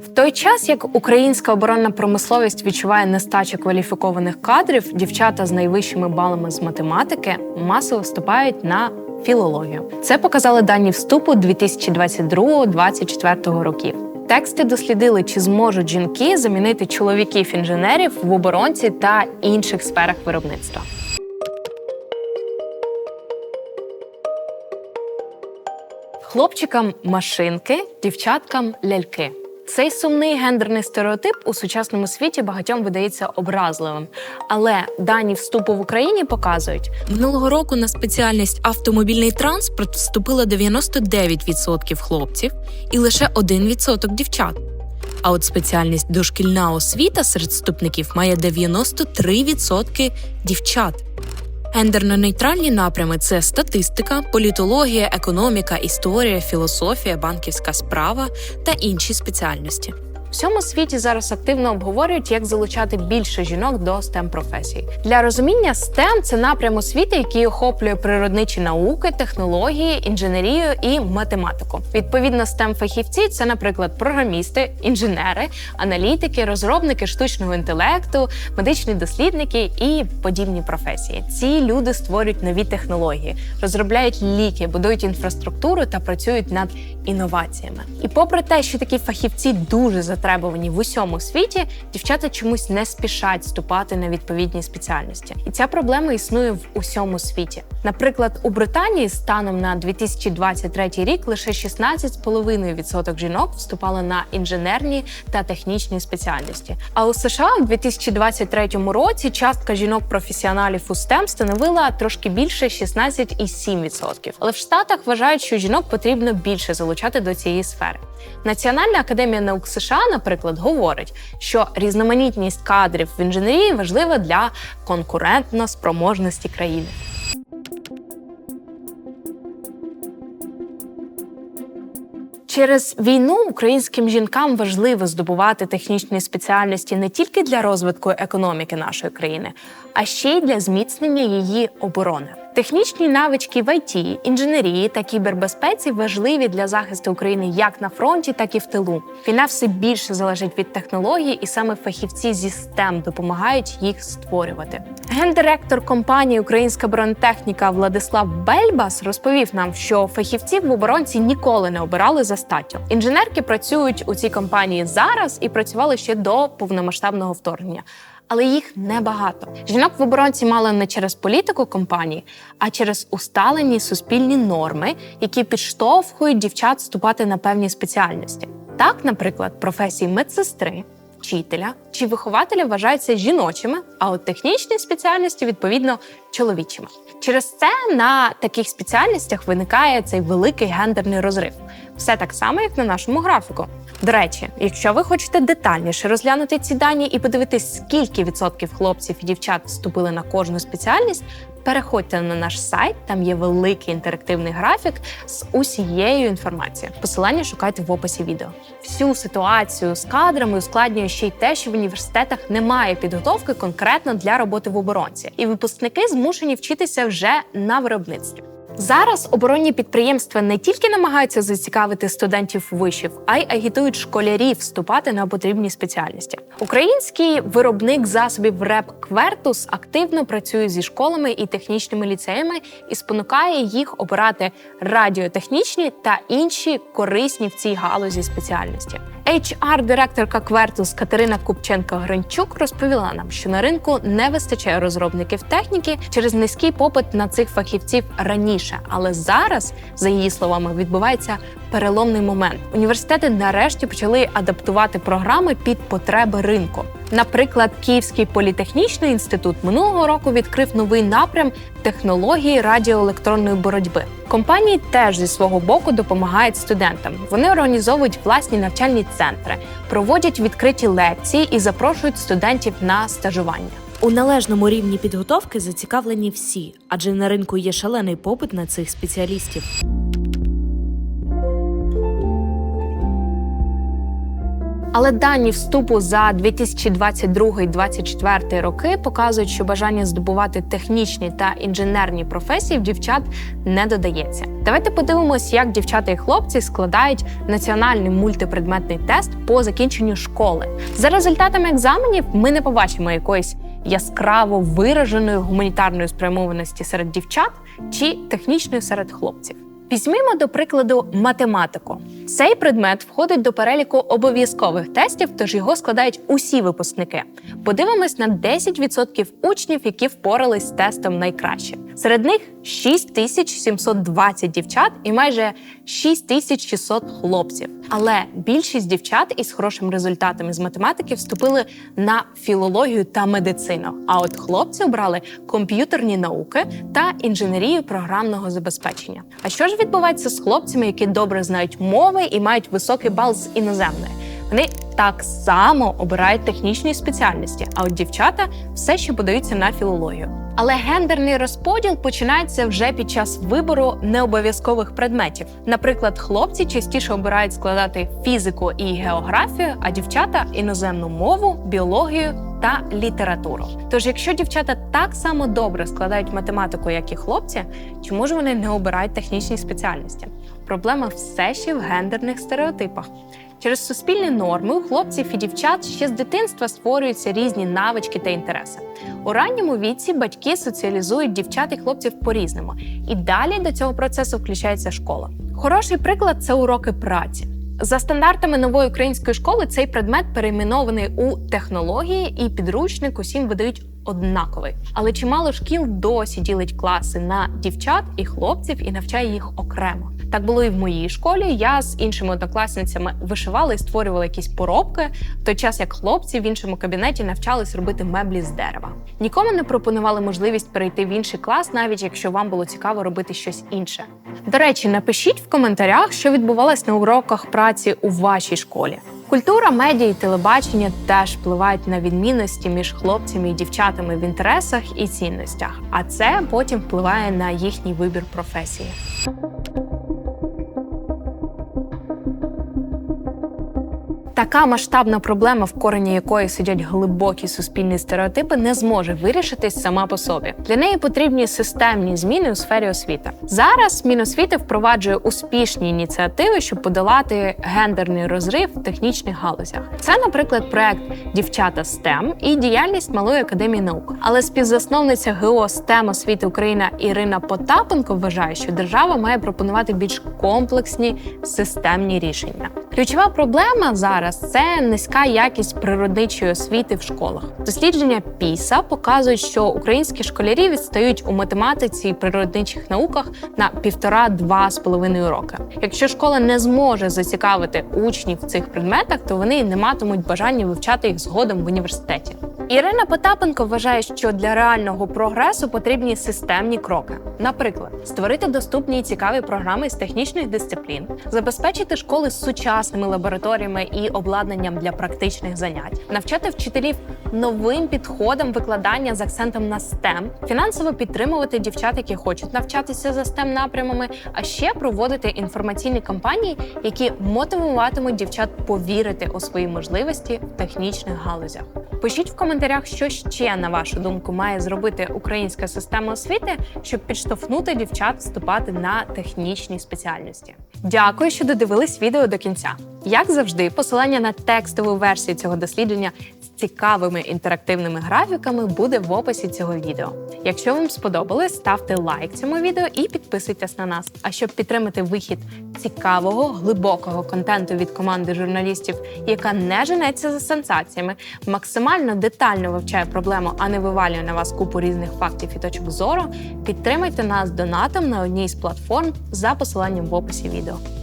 В той час, як українська оборонна промисловість відчуває нестачу кваліфікованих кадрів, дівчата з найвищими балами з математики масово вступають на філологію. Це показали дані вступу 2022-2024 років. Тексти дослідили, чи зможуть жінки замінити чоловіків-інженерів в оборонці та інших сферах виробництва. Хлопчикам машинки, дівчаткам ляльки. Цей сумний гендерний стереотип у сучасному світі багатьом видається образливим. Але дані вступу в Україні показують, минулого року на спеціальність автомобільний транспорт вступило 99% хлопців і лише 1% дівчат. А от спеціальність дошкільна освіта серед вступників має 93% дівчат. Гендерно-нейтральні напрями це статистика, політологія, економіка, історія, філософія, банківська справа та інші спеціальності. Всьому світі зараз активно обговорюють, як залучати більше жінок до stem професій. Для розуміння STEM – це напрям освіти, який охоплює природничі науки, технології, інженерію і математику. Відповідно, stem фахівці це, наприклад, програмісти, інженери, аналітики, розробники штучного інтелекту, медичні дослідники і подібні професії. Ці люди створюють нові технології, розробляють ліки, будують інфраструктуру та працюють над інноваціями. І попри те, що такі фахівці дуже затребувані в усьому світі, дівчата чомусь не спішать вступати на відповідні спеціальності. І ця проблема існує в усьому світі. Наприклад, у Британії станом на 2023 рік лише 16,5% жінок вступали на інженерні та технічні спеціальності. А у США у 2023 році частка жінок-професіоналів у STEM становила трошки більше 16,7%. Але в Штатах вважають, що жінок потрібно більше залучати до цієї сфери. Національна академія наук США, наприклад, говорить, що різноманітність кадрів в інженерії важлива для конкурентно спроможності країни. Через війну українським жінкам важливо здобувати технічні спеціальності не тільки для розвитку економіки нашої країни, а ще й для зміцнення її оборони. Технічні навички в ІТ, інженерії та кібербезпеці важливі для захисту України як на фронті, так і в тилу. Війна все більше залежить від технологій, і саме фахівці зі STEM допомагають їх створювати. Гендиректор компанії Українська бронетехніка Владислав Бельбас розповів нам, що фахівців в оборонці ніколи не обирали за статтю. Інженерки працюють у цій компанії зараз і працювали ще до повномасштабного вторгнення але їх небагато. Жінок в оборонці мало не через політику компанії, а через усталені суспільні норми, які підштовхують дівчат вступати на певні спеціальності. Так, наприклад, професії медсестри. Вчителя чи вихователя вважаються жіночими, а от технічні спеціальності відповідно чоловічими. Через це на таких спеціальностях виникає цей великий гендерний розрив. Все так само, як на нашому графіку. До речі, якщо ви хочете детальніше розглянути ці дані і подивитись, скільки відсотків хлопців і дівчат вступили на кожну спеціальність, переходьте на наш сайт, там є великий інтерактивний графік з усією інформацією. Посилання шукайте в описі відео. Всю ситуацію з кадрами ускладнює ще й те, що в університетах немає підготовки конкретно для роботи в оборонці, і випускники змушені вчитися вже на виробництві. Зараз оборонні підприємства не тільки намагаються зацікавити студентів вишів, а й агітують школярів вступати на потрібні спеціальності. Український виробник засобів РЕП Квертус активно працює зі школами і технічними ліцеями і спонукає їх обирати радіотехнічні та інші корисні в цій галузі спеціальності. HR-директорка Квертус Катерина Купченко-Гринчук розповіла нам, що на ринку не вистачає розробників техніки через низький попит на цих фахівців раніше. Але зараз, за її словами, відбувається переломний момент. Університети нарешті почали адаптувати програми під потреби ринку. Наприклад, Київський політехнічний інститут минулого року відкрив новий напрям технології радіоелектронної боротьби. Компанії теж зі свого боку допомагають студентам. Вони організовують власні навчальні центри, проводять відкриті лекції і запрошують студентів на стажування. У належному рівні підготовки зацікавлені всі, адже на ринку є шалений попит на цих спеціалістів. Але дані вступу за 2022-2024 роки показують, що бажання здобувати технічні та інженерні професії в дівчат не додається. Давайте подивимось, як дівчата і хлопці складають національний мультипредметний тест по закінченню школи. За результатами екзаменів ми не побачимо якоїсь яскраво вираженої гуманітарної спрямованості серед дівчат чи технічної серед хлопців. Візьмімо до прикладу математику. Цей предмет входить до переліку обов'язкових тестів, тож його складають усі випускники. Подивимось на 10% учнів, які впорались з тестом найкраще. Серед них 6720 дівчат і майже 6600 хлопців. Але більшість дівчат із хорошими результатами з математики вступили на філологію та медицину. А от хлопці обрали комп'ютерні науки та інженерію програмного забезпечення. А що ж відбувається з хлопцями, які добре знають мови і мають високий бал з іноземної? Вони так само обирають технічні спеціальності, а от дівчата все ще подаються на філологію. Але гендерний розподіл починається вже під час вибору необов'язкових предметів. Наприклад, хлопці частіше обирають складати фізику і географію, а дівчата іноземну мову, біологію та літературу. Тож, якщо дівчата так само добре складають математику, як і хлопці, чому ж вони не обирають технічні спеціальності? Проблема все ще в гендерних стереотипах. Через суспільні норми у хлопців і дівчат ще з дитинства створюються різні навички та інтереси. У ранньому віці батьки соціалізують дівчат і хлопців по-різному, і далі до цього процесу включається школа. Хороший приклад це уроки праці. За стандартами нової української школи цей предмет перейменований у технології, і підручник усім видають однаковий. Але чимало шкіл досі ділить класи на дівчат і хлопців і навчає їх окремо. Так було і в моїй школі. Я з іншими однокласницями вишивала і створювала якісь поробки, в той час як хлопці в іншому кабінеті навчались робити меблі з дерева. Нікому не пропонували можливість перейти в інший клас, навіть якщо вам було цікаво робити щось інше. До речі, напишіть в коментарях, що відбувалось на уроках праці у вашій школі. Культура, медіа і телебачення теж впливають на відмінності між хлопцями і дівчатами в інтересах і цінностях, а це потім впливає на їхній вибір професії. Така масштабна проблема, в корені якої сидять глибокі суспільні стереотипи, не зможе вирішитись сама по собі. Для неї потрібні системні зміни у сфері освіти. Зараз Міносвіти впроваджує успішні ініціативи, щоб подолати гендерний розрив в технічних галузях. Це, наприклад, проект Дівчата STEM і діяльність малої академії наук. Але співзасновниця ГО STEM освіти Україна Ірина Потапенко вважає, що держава має пропонувати більш комплексні системні рішення. Ключова проблема зараз це низька якість природничої освіти в школах. Дослідження PISA показують, що українські школярі відстають у математиці і природничих науках на півтора-два з половиною роки. Якщо школа не зможе зацікавити учнів в цих предметах, то вони не матимуть бажання вивчати їх згодом в університеті. Ірина Потапенко вважає, що для реального прогресу потрібні системні кроки. Наприклад, створити доступні і цікаві програми з технічних дисциплін, забезпечити школи з сучасними лабораторіями і обладнанням для практичних занять, навчати вчителів новим підходам викладання з акцентом на STEM, фінансово підтримувати дівчат, які хочуть навчатися за STEM напрямами, а ще проводити інформаційні кампанії, які мотивуватимуть дівчат повірити у свої можливості в технічних галузях. Пишіть в коментарях, що ще на вашу думку має зробити українська система освіти, щоб підштовхнути дівчат вступати на технічні спеціальності. Дякую, що додивились відео до кінця. Як завжди, посилання на текстову версію цього дослідження з цікавими інтерактивними графіками буде в описі цього відео. Якщо вам сподобалось, ставте лайк цьому відео і підписуйтесь на нас. А щоб підтримати вихід цікавого, глибокого контенту від команди журналістів, яка не женеться за сенсаціями, максимально детально вивчає проблему, а не вивалює на вас купу різних фактів і точок зору, підтримайте нас донатом на одній з платформ за посиланням в описі відео. Though.